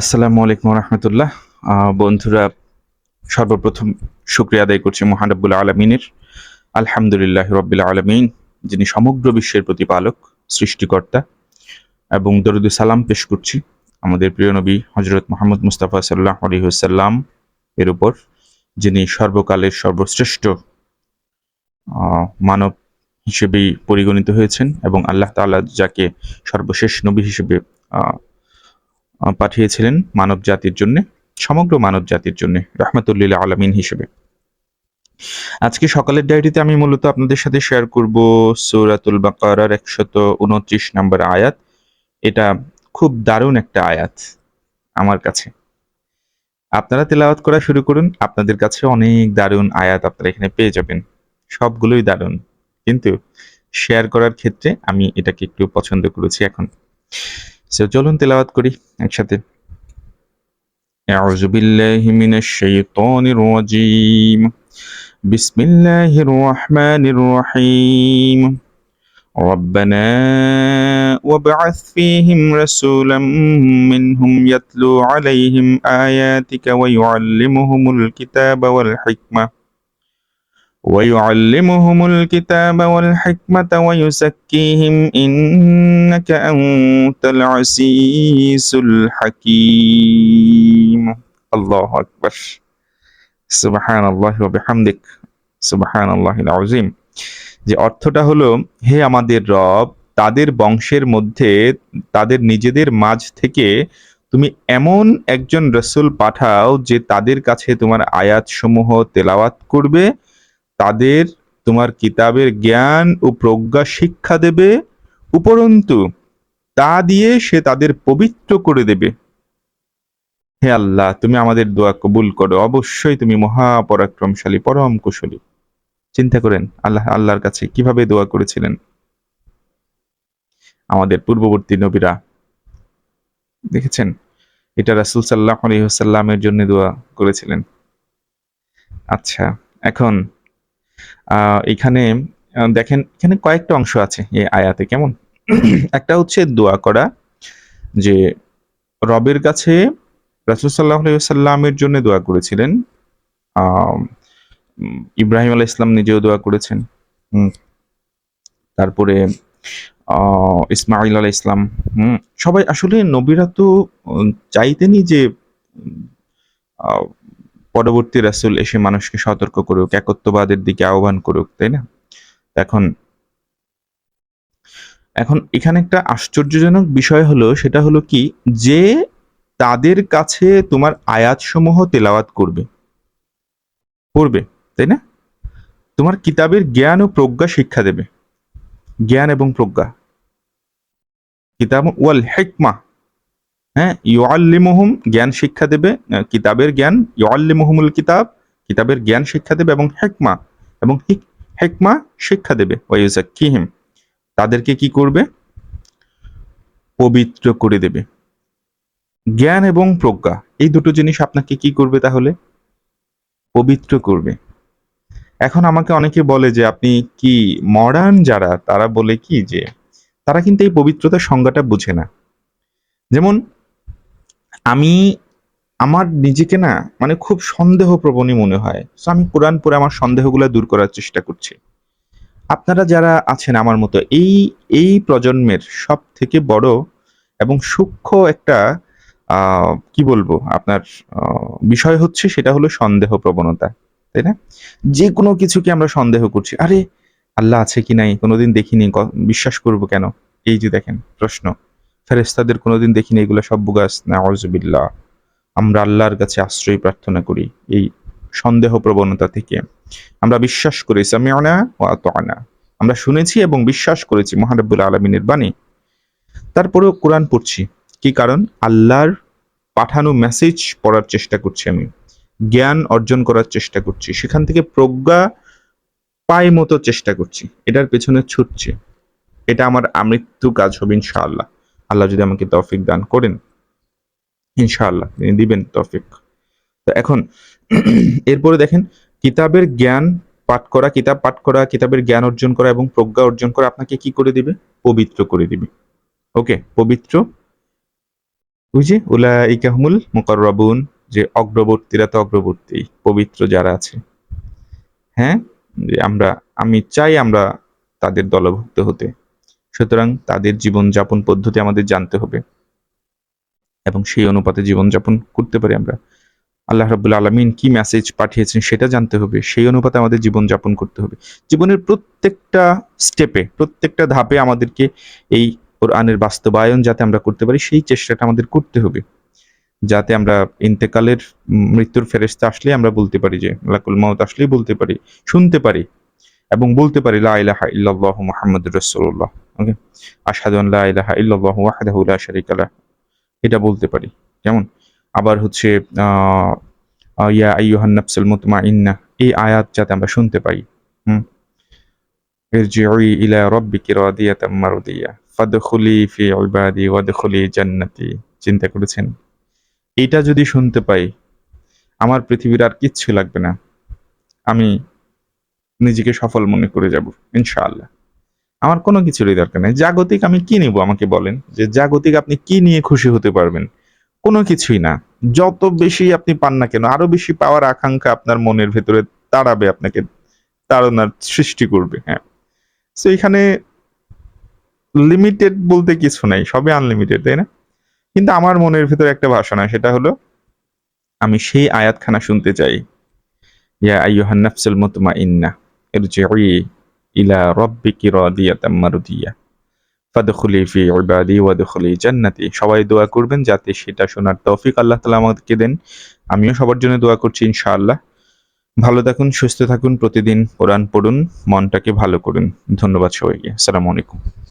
আসসালামু আলাইকুম রহমতুল্লাহ। বন্ধুরা, সর্বপ্রথম শুক্রিয়া আদায় করছি মহানব্বুল আলমিনের। আলহামদুলিল্লাহ রব্বিল আলমিন, যিনি সমগ্র বিশ্বের প্রতিপালক, সৃষ্টিকর্তা এবং দরুদ সালাম পেশ করছি আমাদের প্রিয় নবী হজরত মোহাম্মদ মুস্তাফা সাল্লাহ আলহিহসাল্লাম এর উপর, যিনি সর্বকালের সর্বশ্রেষ্ঠ মানব হিসেবেই পরিগণিত হয়েছেন এবং আল্লাহ তাআলা যাকে সর্বশেষ নবী হিসেবে পাঠিয়েছিলেন মানব জাতির জন্য, সমগ্র মানব জাতির জন্য, রহমতুল্লিল আলমিন হিসেবে। আজকে সকালের ডায়েরিতে আমি মূলত আপনাদের সাথে শেয়ার করব সৌরাতুল বাকারার একশত উনত্রিশ নম্বর আয়াত। এটা খুব দারুণ একটা আয়াত আমার কাছে। আপনারা তেলাওয়াত করা শুরু করুন, আপনাদের কাছে অনেক দারুণ আয়াত আপনারা এখানে পেয়ে যাবেন। সবগুলোই দারুণ। কিন্তু শেয়ার করার ক্ষেত্রে আমি এটাকে একটু পছন্দ করেছি এখন। সো চলুন তেলাওয়াত করি একসাথে أعوذ بالله من الشيطان الرجيم بسم الله الرحمن الرحيم ربنا وابعث فيهم رسولا منهم يتلو عليهم آياتك ويعلمهم الكتاب والحكمة ويعلمهم الكتاب والحكمة ويزكيهم إنك أنت العزيز الحكيم الله أكبر سبحان الله وبحمدك سبحان الله العظيم যে অর্থটা হলো হে আমাদের রব তাদের বংশের মধ্যে তাদের নিজেদের মাঝ থেকে তুমি এমন একজন রসুল পাঠাও যে তাদের কাছে তোমার আয়াতসমূহ তেলাওয়াত করবে তাদের তোমার কিতাবের জ্ঞান ও প্রজ্ঞা শিক্ষা দেবে, উপরন্তু তা দিয়ে সে তাদের পবিত্র করে দেবে। হে আল্লাহ, তুমি আমাদের দোয়া কবুল করো। অবশ্যই তুমি মহাপরাক্রমশালী, পরম কুশলী। চিন্তা করেন, আল্লাহ, আল্লাহর কাছে কীভাবে দোয়া করেছিলেন? আমাদের পূর্ববর্তী নবীরা, দেখেছেন? এটা রাসুল সাল্লাহ আলহিহাল্লামের জন্য দোয়া করেছিলেন। আচ্ছা এখন এখানে দেখেন এখানে কয়েকটা অংশ আছে এই আয়াতে কেমন? একটা হচ্ছে দোয়া করা যে রবের কাছে রাসুল সাল্লাহ সাল্লামের জন্য দোয়া করেছিলেন। ইব্রাহিম আলাহ ইসলাম নিজেও দোয়া করেছেন। তারপরে ইসমাইল আলাহ ইসলাম সবাই আসলে নবীরা তো উম, চাইতেনই যে পরবর্তী রাসূল এসে মানুষকে সতর্ক করুক, একত্ববাদের দিকে আহ্বান করুক, তাই না? এখন এখন এখানে একটা আশ্চর্যজনক বিষয় হলো, সেটা হলো কি? যে তাদের কাছে তোমার আয়াতসমূহ তেলাওয়াত করবে, পড়বে, তাই না? তোমার কিতাবের জ্ঞান ও প্রজ্ঞা শিক্ষা দেবে, জ্ঞান এবং প্রজ্ঞা। কিতাব ওয়াল হেকমা হ্যাঁ ইউআল্লিমুহুম জ্ঞান শিক্ষা দেবে কিতাবের জ্ঞান, ইউআল্লিমুহুমুল কিতাব, কিতাবের জ্ঞান শিক্ষা দেবে এবং হেকমা এবং হেকমা শিক্ষা দেবে ওয়াইউজাক্কিহিম তাদেরকে কি করবে? পবিত্র করে দেবে। জ্ঞান এবং প্রজ্ঞা, এই দুটো জিনিস আপনাকে কি করবে তাহলে? পবিত্র করবে। এখন আমাকে অনেকে বলে যে, আপনি কি মডার্ন যারা, তারা বলে কি যে, তারা কিন্তু এই পবিত্রতার সংজ্ঞাটা বুঝে না। যেমন আমি আমার নিজেকে না মানে খুব সন্দেহপ্রবণই মনে হয়। তো আমি কোরআন পড়ে আমার সন্দেহগুলো দূর করার চেষ্টা করছি। আপনারা যারা আছেন আমার মতো, এই এই প্রজন্মের সব থেকে বড় এবং সূক্ষ্ম একটা কি বলব, আপনার বিষয় হচ্ছে সেটা হলো সন্দেহ প্রবণতা তাই না? যে কোনো কিছুকে আমরা সন্দেহ করছি, আরে আল্লাহ আছে কি নাই? কোনোদিন দেখিনি বিশ্বাস করব কেন? এই যে দেখেন, প্রশ্ন। ফেরেস্তাদের কোনোদিন দেখিনি, এগুলো সব বুগাস। না আউজুবিল্লাহ আমরা আল্লাহর কাছে আশ্রয় প্রার্থনা করি এই সন্দেহ প্রবণতা থেকে। আমরা বিশ্বাস করি সামিয়ানা ও আতআনা। আমরা শুনেছি এবং বিশ্বাস করেছি মহানব্বুল আলমিনের বাণী। তারপরেও কোরআন পড়ছি। কি কারণ? আল্লাহর পাঠানো মেসেজ পড়ার চেষ্টা করছি আমি। জ্ঞান অর্জন করার চেষ্টা করছি। সেখান থেকে প্রজ্ঞা পাই মতো চেষ্টা করছি। এটার পেছনে ছুটছি। এটা আমার আমৃত্যু কাজ হবে ইনশাআল্লাহ। আল্লাহ যদি আমাকে তৌফিক দান করেন, ইনশাআল্লাহ তিনি দিবেন তৌফিক। তো এখন, এরপরে দেখেন, কিতাবের জ্ঞান পাঠ করা, কিতাব পাঠ করা, কিতাবের জ্ঞান অর্জন করা এবং প্রজ্ঞা অর্জন করা আপনাকে কি করে দিবে? পবিত্র করে দিবে। ওকে, পবিত্র। যে উলা ইকাহমুল মুকররাবুন, যে অগ্রবর্তীরা তো অগ্রবর্তী, পবিত্র যারা আছে। হ্যাঁ? যে আমরা, আমি চাই আমরা তাদের দলভুক্ত হতে। সুতরাং তাদের জীবনযাপন পদ্ধতি আমাদের জানতে হবে এবং সেই অনুপাতে জীবনযাপন করতে পারি আমরা। আল্লাহ রাবুল আলমিন কি মেসেজ পাঠিয়েছেন সেটা জানতে হবে, সেই অনুপাতে আমাদের জীবনযাপন করতে হবে। জীবনের প্রত্যেকটা স্টেপে প্রত্যেকটা ধাপে আমাদেরকে এই কোরআনের বাস্তবায়ন যাতে আমরা করতে পারি, সেই চেষ্টাটা আমাদের করতে হবে। যাতে আমরা ইন্তেকালের মৃত্যুর ফেরেস্তা আসলে আমরা বলতে পারি যে, লাকুল মাউত আসলেই বলতে পারি, শুনতে পারি এবং বলতে পারি, লা ইলাহা ইল্লাল্লাহু মুহাম্মাদুর রাসূলুল্লাহ। ওকে? আশহাদু আন লা ইলাহা ইল্লাল্লাহু ওয়াহদাহু লা এটা বলতে পারি। আবার হচ্ছে ইয়া আইয়ুহান নাফসুল মুতমাইন্না, এই আয়াত যাতে আমরা শুনতে পাই, হুম? ইরজিউই ইলা রাব্বিকি রাদিয়াতাম মারদিয়া, ফাদখুলি ফি ইবাদি ওয়াদখুলি জান্নাতি। চিন্তা করেছেন? এইটা যদি শুনতে পাই, আমার পৃথিবীর আর কিচ্ছু লাগবে না। আমি নিজেকে সফল মনে করে যাব, ইনশাআল্লাহ। আমার কোনো কিছুরই দরকার নেই। জাগতিক আমি কি নিব, আমাকে বলেন? যে জাগতিক আপনি কি নিয়ে খুশি হতে পারবেন? কোনো কিছুই না। যত বেশি আপনি পান না কেন, আরও বেশি পাওয়ার আকাঙ্ক্ষা আপনার মনের ভেতরে তাড়াবে আপনাকে, তাড়নার সৃষ্টি করবে হ্যাঁ। তো এখানে লিমিটেড বলতে কিছু নাই, সবই আনলিমিটেড তাই না? কিন্তু আমার মনের ভেতরে একটা ভাষণা, সেটা হলো, আমি সেই আয়াতখানা শুনতে চাই। ইয়া আইয়ুহান নাফসুল মুতমাইন্না ইরজিই ইলা রাব্বিকি রাদিয়াতাম মারদিয়া। ফাদখুলি ফি ইবাদি ওয়াদখুলি জান্নাতি। সবাই দোয়া করবেন যাতে সেটা শোনার তৌফিক আল্লাহ তাআলা আমাদেরকে দেন। আমিও সবার জন্য দোয়া করছি ইনশাআল্লাহ। ভালো থাকুন, সুস্থ থাকুন, প্রতিদিন কোরআন পড়ুন, মনটাকে ভালো করুন। ধন্যবাদ সবাইকে। আসসালামু আলাইকুম।